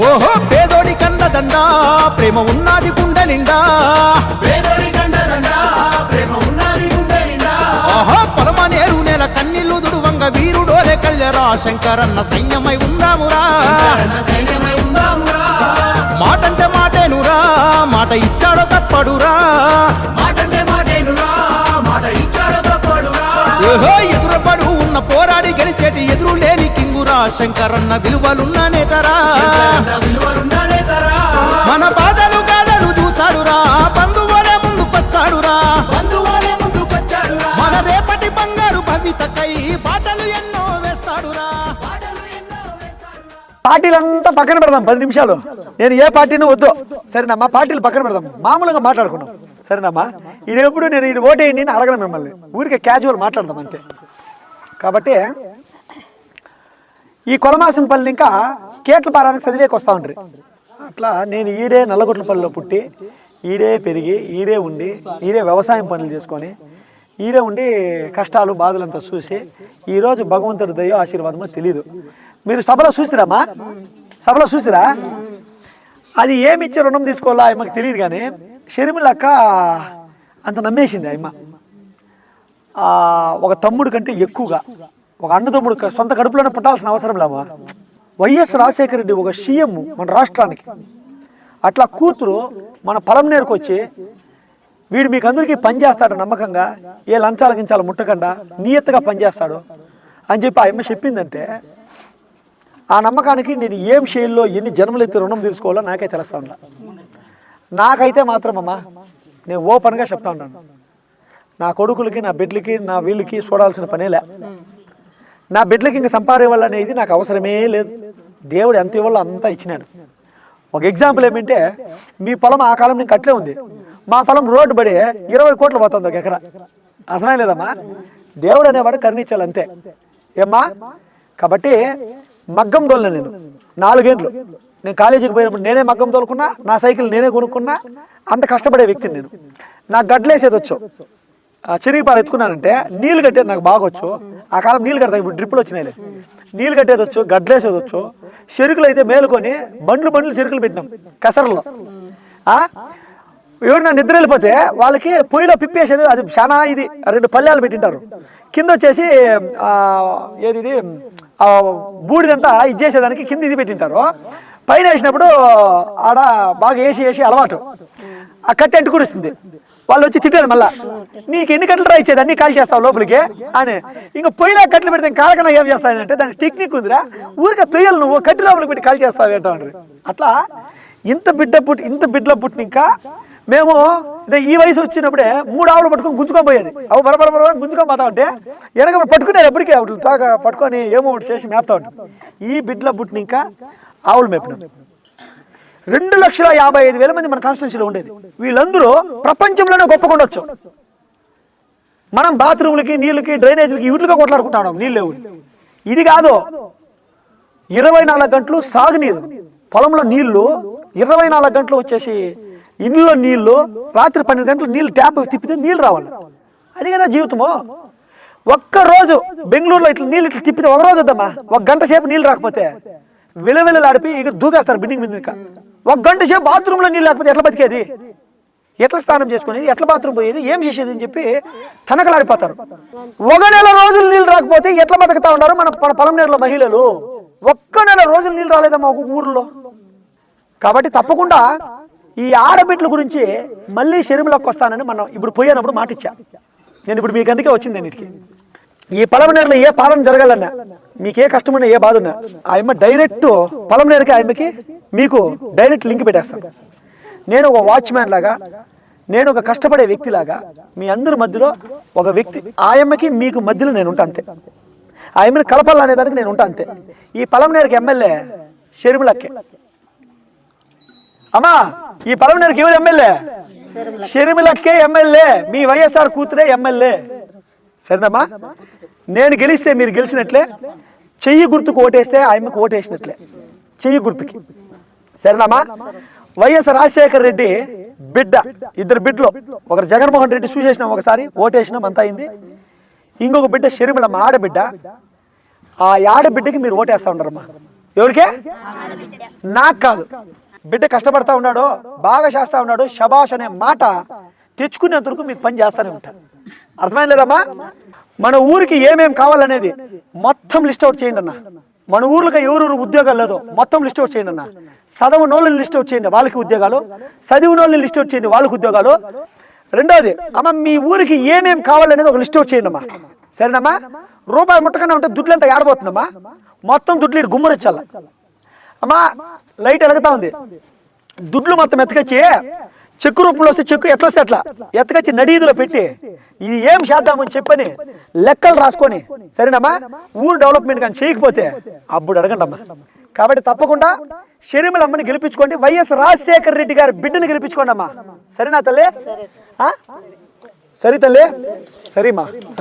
ఓహో పేదోడి కండదండ ప్రేమ ఉన్నది గుండె నిండా పేదోడి కండదండ ప్రేమ ఉన్నది గుండె నిండా ఆహా పొలమనేరు నెల కన్నీళ్ళు దుడువంగ వీరుడోలే కల్లెరా శంకరన్న సైన్యమై ఉందామురా. కన్న సైన్యమై ఉందామురా. మాటంటే మాటేనురా మాట ఇచ్చాడో తప్పడురా మాటంటే మాటేనురా మాట ఇచ్చాడు తప్పడురా శంకరన్న విలువలున్న నేతరా. తరా మన బాధలు గాడలు చూసాడురా బంధువులే ముందుకొచ్చాడురా. మన రేపటి బంగారు భవితకై బాటలు ఎన్నో వేస్తాడురా. పాటలు ఎన్నో వేస్తాడురా. పార్టీలంతా పక్కన పెడదాం పది నిమిషాలు. నేను ఏ పార్టీని వద్దు. సరేనమ్మా పార్టీలు పక్కన పెడదాం. మామూలుగా మాట్లాడుకున్నాం సరేనమ్మా ఇది ఎప్పుడు నేను ఇది ఓటేయండి అని అడగను మిమ్మల్ని. ఊరికే క్యాజువల్ మాట్లాడదాం అంతే. కాబట్టి ఈ కొలమాసంపల్లి ఇంకా కేట్లపారానికి చదివేకి వస్తూ ఉంటారు అట్లా నేను ఈడే నల్లగొట్లపల్లిలో పుట్టి ఈడే పెరిగి ఈడే ఉండి ఈడే వ్యవసాయం పనులు చేసుకొని ఈడే ఉండి కష్టాలు బాధలంతా చూసి ఈరోజు భగవంతుడి దయ ఆశీర్వాదమో తెలియదు మీరు సభలో చూసిరామా సభలో చూసిరా? అది ఏమి ఇచ్చి రుణం తీసుకోవాలా ఆయమ్మకి తెలియదు కానీ షర్మిలక్క అంత నమ్మేసింది ఆయమ్మ ఒక తమ్ముడు కంటే ఎక్కువగా. ఒక అన్నదమ్ముడు సొంత కడుపులోనే పుట్టాల్సిన అవసరం లేమా వైఎస్ రాజశేఖర రెడ్డి ఒక సీఎం మన రాష్ట్రానికి. అట్లా కూతురు మన పొలం నేరుకు వచ్చి వీడు మీకు అందరికీ పనిచేస్తాడు నమ్మకంగా ఏ లంచాల గించాలు ముట్టకుండా నియత్తగా పనిచేస్తాడు అని చెప్పి ఆ అమ్మ చెప్పిందంటే ఆ నమ్మకానికి నేను ఏం శైలిలో ఎన్ని జన్మలు ఎత్తి రుణం తీసుకోవాలో నాకే తెలుస్తా ఉండ. నాకైతే మాత్రం అమ్మా నేను ఓపెన్గా చెప్తా ఉన్నాను. నా కొడుకులకి నా బిడ్డలకి నా వీళ్ళకి చూడాల్సిన పనేలే నా బిడ్డలకి ఇంకా సంపాదివ్వాలి అనేది నాకు అవసరమే లేదు. దేవుడు ఎంత ఇవ్వాలో అంతా ఇచ్చినాడు. ఒక ఎగ్జాంపుల్ ఏమంటే మీ పొలం ఆ కాలం నుంచి కట్లే ఉంది. మా పొలం రోడ్డు పడి ఇరవై కోట్లు పోతుంది ఒక ఎకరా. అర్థమే లేదమ్మా? దేవుడు అనేవాడు కరుణించాలి అంతే. ఏమ్మా? కాబట్టి మగ్గం తోలిన నేను నాలుగేండ్లు. నేను కాలేజీకి పోయినప్పుడు నేనే మగ్గం తోలుకున్నా నా సైకిల్ నేనే కొనుక్కున్నా అంత కష్టపడే వ్యక్తిని నేను. నాకు గడ్లేసేది వచ్చు. ఆ పాలు ఎత్తుకున్నానంటే నీళ్ళు కట్టేది నాకు బాగా వచ్చు ఆ కాలం నీళ్ళు కడతాయి ఇప్పుడు డ్రిప్పులు వచ్చినాయి నీళ్ళు కట్టేది వచ్చు వచ్చు. చెరుకులు అయితే మేలుకొని బండ్లు బండ్లు చెరుకులు పెట్టినాం. కసరలో. ఆ? నిద్ర వెళ్ళిపోతే వాళ్ళకి పొయ్యిలో పిప్పేసేది అది చాలా ఇది రెండు పల్లెలు పెట్టింటారు. కింద వచ్చేసి ఏది ఇది? బూడిదంతా ఇది చేసేదానికి కింద ఇది పెట్టింటారు. పైన వేసినప్పుడు ఆడ బాగా వేసి వేసి అలవాటు. ఆ కట్టె అంటుకుడుస్తుంది వాళ్ళు వచ్చి తిట్టారు మళ్ళా. నీకు ఎన్ని కట్టలు రా ఇచ్చేది? అన్ని కాల్ చేస్తావు లోపలికి? అని. ఇంకా పొయ్యిలో కట్టెలు పెడితే కాలకన్నా ఏం చేస్తానంటే దానికి టెక్నిక్ ఉందిరా. ఊరికే తొయ్యలు నువ్వు కట్టి లోపలికి పెట్టి కాల్ చేస్తావు ఏంటో అట్లా ఇంత బిడ్డ పుట్టి ఇంత బిడ్డలో పుట్టిన ఇంకా మేము ఇదే ఈ వయసు వచ్చినప్పుడే మూడు ఆవులు పట్టుకొని గుంజుకొని పోయేది. అవు బరబర బరబర గుంజుకొని పోతా ఉంటే వెనక పట్టుకునేది ఎప్పటికీ అవి తోక పట్టుకొని ఏమో ఒకటి చేసి మేపుతా ఉంటాం ఈ బిడ్డలో పుట్టిన ఇంకా ఆవులు మేపినాం. రెండు లక్షల యాభై ఐదు వేల మంది మన కాన్స్టిట్యూన్సీలో ఉండేది. వీళ్ళందరూ ప్రపంచంలోనే గొప్పకొండొచ్చు మనం బాత్రూమ్లకి నీళ్ళకి డ్రైనేజీలకి వీటిగా కొట్లాడుకుంటాం. నీళ్ళు లేవు. ఇది కాదు. ఇరవై నాలుగు గంటలు సాగునీరు. పొలంలో నీళ్ళు ఇరవై నాలుగు గంటలు వచ్చేసి ఇంట్లో నీళ్ళు రాత్రి పన్నెండు గంటలు నీళ్ళు ట్యాప్ తిప్పితే నీళ్ళు రావాలి. అది కదా జీవితము. ఒక్క రోజు బెంగళూరులో ఇట్లా నీళ్ళు ఇట్లా తిప్పితే ఒక రోజు వద్దమ్మా. ఒక గంట సేపు నీళ్ళు రాకపోతే విలవిలలాడిపి ఇక దూకేస్తారు బిల్డింగ్ మీద ఇంకా. ఒక గంట సేపు బాత్రూంలో నీళ్ళు లేకపోతే ఎట్లా బతికేది? ఎట్లా స్నానం చేసుకునేది? ఎట్లా బాత్రూమ్ పోయేది? ఏం చేసేది అని చెప్పి తనకలాడిపోతారు. ఒక నెల రోజులు నీళ్ళు రాకపోతే ఎట్లా బతుకుతా ఉన్నారు మన మన పొలం నీళ్ళలో మహిళలు? ఒక్క నెల రోజులు నీళ్ళు రాలేదమ్మా ఒక ఊర్లో. కాబట్టి తప్పకుండా ఈ ఆడబిడ్డల గురించి మళ్ళీ శరీరంలోకి వస్తానని మనం ఇప్పుడు పోయినప్పుడు మాట ఇచ్చా నేను ఇప్పుడు మీకు అందుకే వచ్చింది అన్నిటికీ ఈ పొలంనేరులో ఏ పాలన జరగాలన్నా మీకు ఏ కష్టమన్నా ఏ బాధ ఉన్నా ఆ అమ్మ డైరెక్ట్ పొలంనేరుకి ఆ అమ్మకి మీకు డైరెక్ట్ లింక్ పెట్టేస్తాను నేను ఒక వాచ్మ్యాన్ లాగా నేను ఒక కష్టపడే వ్యక్తిలాగా మీ అందరి మధ్యలో ఒక వ్యక్తి ఆ అమ్మకి మీకు మధ్యలో నేను ఉంటా అంతే. ఆ అమ్మని కలపాలనే దానికి నేను ఉంటా అంతే. ఈ పొలంనేరుకి ఎమ్మెల్యే షర్మిలక్కే. అమ్మా ఈ పొలంనేరుకి ఎవరు ఎమ్మెల్యే? షర్మిలక్కే ఎమ్మెల్యే మీ వైఎస్ఆర్ కూతురే ఎమ్మెల్యే. సరేనమ్మా? నేను గెలిస్తే మీరు గెలిచినట్లే. చెయ్యి గుర్తుకు ఓటేస్తే ఆమెకు ఓటేసినట్లే. చెయ్యి గుర్తుకి. సరేనమ్మా? వైఎస్ రాజశేఖర రెడ్డి బిడ్డ ఇద్దరు బిడ్డలు. ఒకరు జగన్మోహన్ రెడ్డి చూసేసినాం ఒకసారి ఓటేసినాం అంత అయింది. ఇంకొక బిడ్డ షర్మిలమ్మ ఆడబిడ్డ. ఆ ఆడబిడ్డకి మీరు ఓటేస్తా ఉంటారమ్మా ఎవరికే? నాకు కాదు. బిడ్డ కష్టపడతా ఉన్నాడు బాగా చేస్తా ఉన్నాడు షబాష్ అనే మాట తెచ్చుకునేంత వరకు మీకు పని చేస్తూనే ఉంటారు. అర్థమైంది లేదమ్మా మన ఊరికి ఏమేం కావాలనేది మొత్తం లిస్ట్ అవుట్ చేయండి అన్న. మన ఊర్లోకి ఎవరెవరు ఉద్యోగాలు లేదో మొత్తం లిస్ట్ అవుట్ చేయండి అన్న. చదవు నోళ్ళని లిస్ట్ అవుట్ చేయండి వాళ్ళకి ఉద్యోగాలు. చదివిన వాళ్ళని లిస్ట్ అవుట్ చేయండి వాళ్ళకి ఉద్యోగాలు. రెండోది అమ్మ మీ ఊరికి ఏమేం కావాలనేది ఒక లిస్ట్ అవుట్ చేయండి అమ్మా. సరేనమ్మా? రూపాయి ముట్టకన్నా ఉంటే దుడ్లు ఎంత ఆడబోతుందమ్మా మొత్తం దుడ్లు ఇటు గుమ్మరొచ్చాల. అమ్మా లైట్ ఎలగతా ఉంది. దుడ్లు మొత్తం ఎత్తుకొచ్చి చెక్కు రూపంలో వస్తే చెక్కు ఎట్లా వస్తే అట్లా. ఎత్తకొచ్చి నడీదులో పెట్టి. ఇది ఏం చేద్దామని చెప్పని లెక్కలు రాసుకొని. సరేనమ్మా? ఊరు డెవలప్మెంట్ కానీ చేయకపోతే అప్పుడు అడగండి అమ్మా కాబట్టి తప్పకుండా షరిమలమ్మని గెలిపించుకోండి. వైఎస్ రాజశేఖర రెడ్డి గారి బిడ్డని గెలిపించుకోండి అమ్మా సరేనా తల్లి? సరే తల్లి. సరేమా.